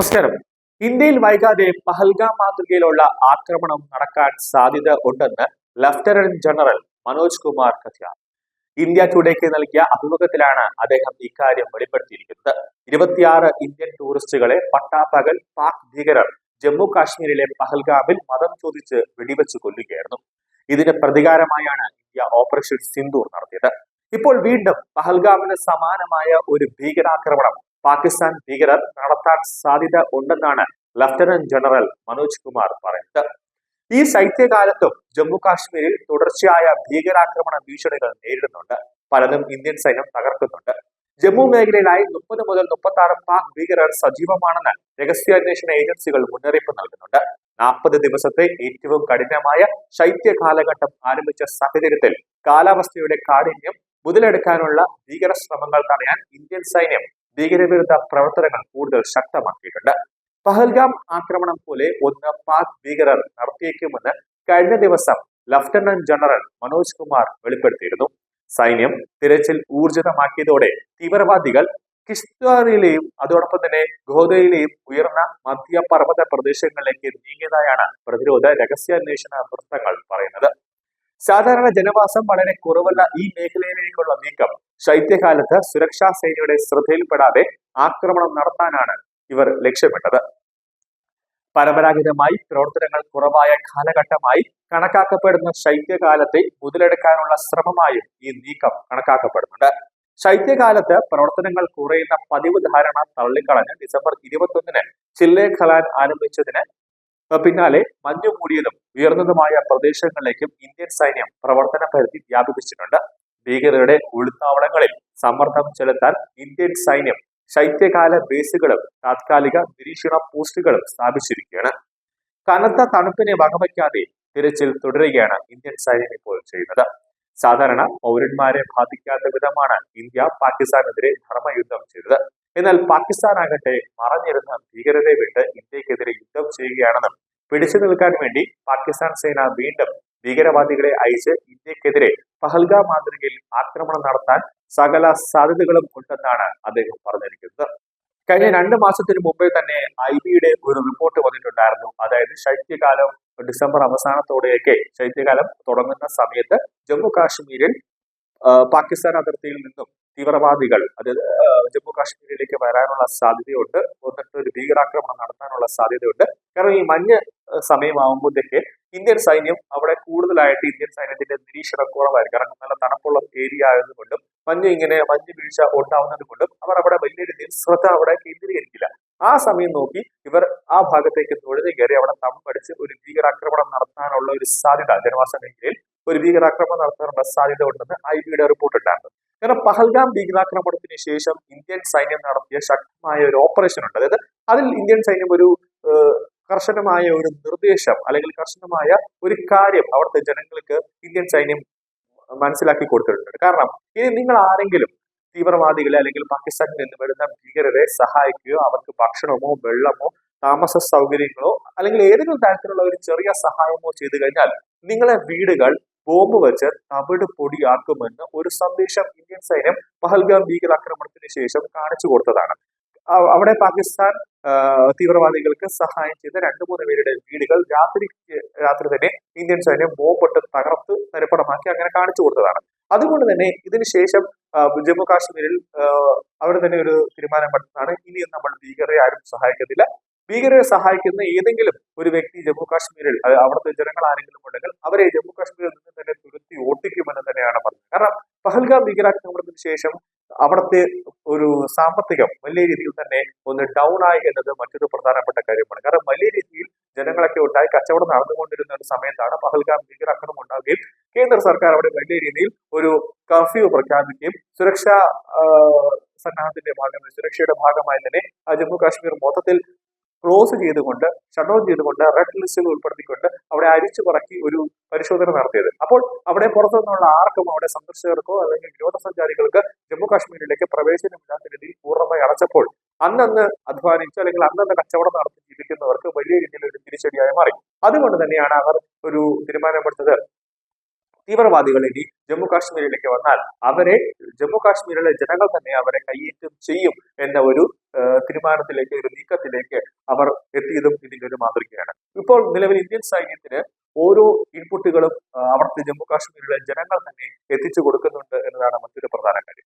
നമസ്കാരം. ഇന്ത്യയിൽ വൈകാതെ പഹൽഗാം മാതൃകയിലുള്ള ആക്രമണം നടക്കാൻ സാധ്യത ഉണ്ടെന്ന് ലഫ്റ്റനന്റ് ജനറൽ മനോജ് കുമാർ കഥ ഇന്ത്യ ടുഡേക്ക് നൽകിയ അഭിമുഖത്തിലാണ് അദ്ദേഹം ഇക്കാര്യം വെളിപ്പെടുത്തിയിരിക്കുന്നത്. ഇരുപത്തിയാറ് ഇന്ത്യൻ ടൂറിസ്റ്റുകളെ പട്ടാപ്പകൽ പാക് ഭീകരർ ജമ്മു കാശ്മീരിലെ പഹൽഗാമിൽ മതം ചോദിച്ച് വെടിവെച്ച് കൊല്ലുകയായിരുന്നു. ഇതിന് പ്രതികാരമായാണ് ഇന്ത്യ ഓപ്പറേഷൻ സിന്ദൂർ നടത്തിയത്. ഇപ്പോൾ വീണ്ടും പഹൽഗാമിന് സമാനമായ ഒരു ഭീകരാക്രമണം പാകിസ്ഥാൻ ഭീകരർ നടത്താൻ സാധ്യത ഉണ്ടെന്നാണ് ലഫ്റ്റനന്റ് ജനറൽ മനോജ് കുമാർ പറയുന്നത്. ഈ ശൈത്യകാലത്തും ജമ്മു കാശ്മീരിൽ തുടർച്ചയായ ഭീകരാക്രമണ ഭീഷണികൾ നേരിടുന്നുണ്ട്. പലതും ഇന്ത്യൻ സൈന്യം തകർക്കുന്നുണ്ട്. ജമ്മു മേഖലയിലായി മുപ്പത് മുതൽ മുപ്പത്തി ആറ് പാക് ഭീകരർ സജീവമാണെന്ന് രഹസ്യാന്വേഷണ ഏജൻസികൾ മുന്നറിയിപ്പ് നൽകുന്നുണ്ട്. നാൽപ്പത് ദിവസത്തെ ഏറ്റവും കഠിനമായ ശൈത്യ കാലഘട്ടം ആരംഭിച്ച സാഹചര്യത്തിൽ കാലാവസ്ഥയുടെ കാഠിന്യം മുതലെടുക്കാനുള്ള ഭീകര ശ്രമങ്ങൾ തടയാൻ ഇന്ത്യൻ സൈന്യം ഭീകരവിരുദ്ധ പ്രവർത്തനങ്ങൾ കൂടുതൽ ശക്തമാക്കിയിട്ടുണ്ട്. പഹൽഗാം ആക്രമണം പോലെ ഒന്ന് പാക് ഭീകരർ നടത്തിയേക്കുമെന്ന് കഴിഞ്ഞ ദിവസം ലഫ്റ്റനന്റ് ജനറൽ മനോജ് കുമാർ വെളിപ്പെടുത്തിയിരുന്നു. സൈന്യം തിരച്ചിൽ ഊർജിതമാക്കിയതോടെ തീവ്രവാദികൾ കിഷ്ത്വാറിലെയും അതോടൊപ്പം തന്നെ ഗോദയിലെയും ഉയർന്ന മധ്യപർവത പ്രദേശങ്ങളിലേക്ക് നീങ്ങിയതായാണ് പ്രതിരോധ രഹസ്യാന്വേഷണ വൃത്തങ്ങൾ പറയുന്നത്. സാധാരണ ജനവാസം വളരെ കുറവുള്ള ഈ മേഖലയിലേക്കുള്ള നീക്കം. ശൈത്യകാലത്ത് സുരക്ഷാ സേനയുടെ ശ്രദ്ധയിൽപ്പെടാതെ ആക്രമണം നടത്താനാണ് ഇവർ ലക്ഷ്യമിട്ടത്. പരമ്പരാഗതമായി പ്രവർത്തനങ്ങൾ കുറവായ കാലഘട്ടമായി കണക്കാക്കപ്പെടുന്ന ശൈത്യകാലത്തെ മുതലെടുക്കാനുള്ള ശ്രമമായും ഈ നീക്കം കണക്കാക്കപ്പെടുന്നുണ്ട്. ശൈത്യകാലത്ത് പ്രവർത്തനങ്ങൾ കുറയുന്ന പതിവ് ധാരണ തള്ളിക്കളഞ്ഞ് ഡിസംബർ ഇരുപത്തൊന്നിന് ചില്ലേ ഖലാൻ ആരംഭിച്ചതിന് പിന്നാലെ മഞ്ഞു മൂടിയതും ഉയർന്നതുമായ പ്രദേശങ്ങളിലേക്കും ഇന്ത്യൻ സൈന്യം പ്രവർത്തന പരിധി വ്യാപിപ്പിച്ചിട്ടുണ്ട്. ഭീകരരുടെ ഒളിത്താവളങ്ങളിൽ സമ്മർദ്ദം ചെലുത്താൻ ഇന്ത്യൻ സൈന്യം ശൈത്യകാല ബേസുകളും താത്കാലിക നിരീക്ഷണ പോസ്റ്റുകളും സ്ഥാപിച്ചിരിക്കുകയാണ്. കനത്ത തണുപ്പിനെ വകവയ്ക്കാതെ തിരച്ചിൽ തുടരുകയാണ് ഇന്ത്യൻ സൈന്യം ഇപ്പോൾ ചെയ്യുന്നത്. സാധാരണ പൗരന്മാരെ ബാധിക്കാത്ത വിധമാണ് ഇന്ത്യ പാകിസ്ഥാനെതിരെ ധർമ്മയുദ്ധം ചെയ്തത്. എന്നാൽ പാകിസ്ഥാനാകട്ടെ മറഞ്ഞിരുന്ന ഭീകരരെ വിട്ട് ഇന്ത്യക്കെതിരെ യുദ്ധം ചെയ്യുകയാണെന്നും പിടിച്ചു നിൽക്കാൻ വേണ്ടി പാകിസ്ഥാൻ സേന വീണ്ടും ഭീകരവാദികളെ അയച്ച് ഇന്ത്യക്കെതിരെ പഹൽഗാം മാതൃകയിൽ ആക്രമണം നടത്താൻ സകല സാധ്യതകളും ഉണ്ടെന്നാണ് അദ്ദേഹം പറഞ്ഞിരിക്കുന്നത്. കഴിഞ്ഞ രണ്ട് മാസത്തിന് മുമ്പേ തന്നെ ഐ ബിയുടെ ഒരു റിപ്പോർട്ട് വന്നിട്ടുണ്ടായിരുന്നു. അതായത് ശൈത്യകാലം ഡിസംബർ അവസാനത്തോടെയൊക്കെ ശൈത്യകാലം തുടങ്ങുന്ന സമയത്ത് ജമ്മു കാശ്മീരിൽ പാകിസ്ഥാൻ അതിർത്തിയിൽ നിന്നും തീവ്രവാദികൾ അതായത് ജമ്മു കാശ്മീരിലേക്ക് വരാനുള്ള സാധ്യതയുണ്ട്. എന്നിട്ട് ഒരു ഭീകരാക്രമണം നടത്താനുള്ള സാധ്യതയുണ്ട്. കാരണം ഈ മഞ്ഞ് സമയമാകുമ്പോഴത്തേക്ക് ഇന്ത്യൻ സൈന്യം അവിടെ കൂടുതലായിട്ട് ഇന്ത്യൻ സൈന്യത്തിന്റെ നിരീക്ഷണം കുറവായിരിക്കും. കാരണം നല്ല തണുപ്പുള്ള ഏരിയ ആയതുകൊണ്ടും മഞ്ഞ് ഇങ്ങനെ മഞ്ഞ് വീഴ്ച ഉണ്ടാവുന്നത് കൊണ്ടും അവർ അവിടെ വലിയ രീതിയിൽ ശ്രദ്ധ അവിടെ കേന്ദ്രീകരിക്കില്ല. ആ സമയം നോക്കി ഇവർ ആ ഭാഗത്തേക്ക് തൊഴുതി കയറി അവിടെ തമ്പടിച്ച് ഒരു ഭീകരാക്രമണം നടത്താനുള്ള ഒരു സാധ്യത ജനവാസ മേഖലയിൽ ഒരു ഭീകരാക്രമണം നടത്താനുള്ള സാധ്യത ഉണ്ടെന്ന് ഐ ബിയുടെ റിപ്പോർട്ട് ഉണ്ടായിരുന്നു കാരണം പഹൽഗാം ഭീകരാക്രമണത്തിന് ശേഷം ഇന്ത്യൻ സൈന്യം നടത്തിയ ശക്തമായ ഒരു ഓപ്പറേഷൻ ഉണ്ട്. അതായത് അതിൽ ഇന്ത്യൻ സൈന്യം ഒരു കർശനമായ ഒരു നിർദ്ദേശം അല്ലെങ്കിൽ കർശനമായ ഒരു കാര്യം അവിടുത്തെ ജനങ്ങൾക്ക് ഇന്ത്യൻ സൈന്യം മനസ്സിലാക്കി കൊടുത്തിട്ടുണ്ട്. കാരണം ഇനി നിങ്ങൾ ആരെങ്കിലും തീവ്രവാദികളെ അല്ലെങ്കിൽ പാകിസ്ഥാനിൽ നിന്ന് വരുന്ന ഭീകരരെ സഹായിക്കുകയോ അവർക്ക് ഭക്ഷണമോ വെള്ളമോ താമസ സൗകര്യങ്ങളോ അല്ലെങ്കിൽ ഏതെങ്കിലും തരത്തിലുള്ള ഒരു ചെറിയ സഹായമോ ചെയ്തു കഴിഞ്ഞാൽ നിങ്ങളെ വീടുകൾ ബോംബ് വെച്ച് തവിട് പൊടിയാക്കുമെന്ന് ഒരു സന്ദേശം ഇന്ത്യൻ സൈന്യം പഹൽഗാം ഭീകരാക്രമണത്തിന് ശേഷം കാണിച്ചു കൊടുത്തതാണ്. അവിടെ പാകിസ്ഥാൻ തീവ്രവാദികൾക്ക് സഹായം ചെയ്ത രണ്ടു മൂന്ന് പേരുടെ വീടുകൾ രാത്രി രാത്രി തന്നെ ഇന്ത്യൻ സൈന്യം ബോംബിട്ട് തകർത്ത് തരിപ്പണമാക്കി അങ്ങനെ കാണിച്ചു കൊടുത്തതാണ്. അതുകൊണ്ട് തന്നെ ഇതിനുശേഷം ജമ്മു കാശ്മീരിൽ അവിടെ തന്നെ ഒരു തീരുമാനമെടുത്തതാണ് ഇനിയും നമ്മൾ ഭീകരരെ ആരും സഹായിക്കത്തില്ല. ഭീകരരെ സഹായിക്കുന്ന ഏതെങ്കിലും ഒരു വ്യക്തി ജമ്മു കാശ്മീരിൽ അവിടുത്തെ ജനങ്ങൾ ആരെങ്കിലും ഉണ്ടെങ്കിൽ അവരെ ജമ്മു കാശ്മീരിൽ നിന്ന് തന്നെ തുരുത്തി ഓട്ടിക്കുമെന്ന് തന്നെയാണ് പറഞ്ഞത്. കാരണം പഹൽഗാം ഭീകരാക്രമണത്തിന് ശേഷം അവിടുത്തെ ഒരു സാമ്പത്തികം വലിയ രീതിയിൽ തന്നെ ഒന്ന് ഡൗൺ ആയി എന്നത് മറ്റൊരു പ്രധാനപ്പെട്ട കാര്യമാണ്. കാരണം വലിയ രീതിയിൽ ജനങ്ങളൊക്കെ ഉണ്ടായി കച്ചവടം നടന്നുകൊണ്ടിരുന്ന ഒരു സമയത്താണ് പഹൽഗാം ഭീകരാക്രമണം ഉണ്ടാവുകയും കേന്ദ്ര സർക്കാർ അവിടെ വലിയ രീതിയിൽ ഒരു കർഫ്യൂ പ്രഖ്യാപിക്കുകയും സുരക്ഷാ സന്നാഹത്തിന്റെ ഭാഗമായി സുരക്ഷയുടെ ഭാഗമായി തന്നെ ജമ്മു കാശ്മീർ മൊത്തത്തിൽ ക്ലോസ് ചെയ്തുകൊണ്ട് ഷട്ട് ഡൗൺ ചെയ്തുകൊണ്ട് റെഡ് ലിസ്റ്റിൽ ഉൾപ്പെടുത്തിക്കൊണ്ട് അവിടെ അരിച്ചു പറക്കി ഒരു പരിശോധന നടത്തിയത്. അപ്പോൾ അവിടെ പുറത്തു നിന്നുള്ള ആർക്കും അവിടെ സന്ദർശകർക്കോ അല്ലെങ്കിൽ വിനോദസഞ്ചാരികൾക്ക് ജമ്മു കാശ്മീരിലേക്ക് പ്രവേശനമില്ലാത്ത രീതിയിൽ പൂർണമായി അടച്ചപ്പോൾ അന്നന്ന് അധ്വാനിച്ച് അല്ലെങ്കിൽ അന്നന്ന് കച്ചവടം നടത്തി ജീവിക്കുന്നവർക്ക് വലിയ രീതിയിൽ ഒരു തിരിച്ചടിയായി മാറി. അതുകൊണ്ട് തന്നെയാണ് അവർ ഒരു തീരുമാനമെടുത്തത്. തീവ്രവാദികൾ ഇനി ജമ്മു കാശ്മീരിലേക്ക് വന്നാൽ അവരെ ജമ്മു കാശ്മീരിലെ ജനങ്ങൾ തന്നെ അവരെ കയ്യേറ്റം ചെയ്യും എന്ന ഒരു തീരുമാനത്തിലേക്ക് ഒരു നീക്കത്തിലേക്ക് അവർ എത്തിയതും ഇതിന്റെ ഒരു മാതൃകയാണ്. ഇപ്പോൾ നിലവിൽ ഇന്ത്യൻ സൈന്യത്തിന് ഓരോ ഇൻപുട്ടുകളും അവർക്ക് ജമ്മു കാശ്മീരിലെ ജനങ്ങൾ തന്നെ എത്തിച്ചു കൊടുക്കുന്നുണ്ട് എന്നതാണ് മറ്റൊരു പ്രധാന കാര്യം.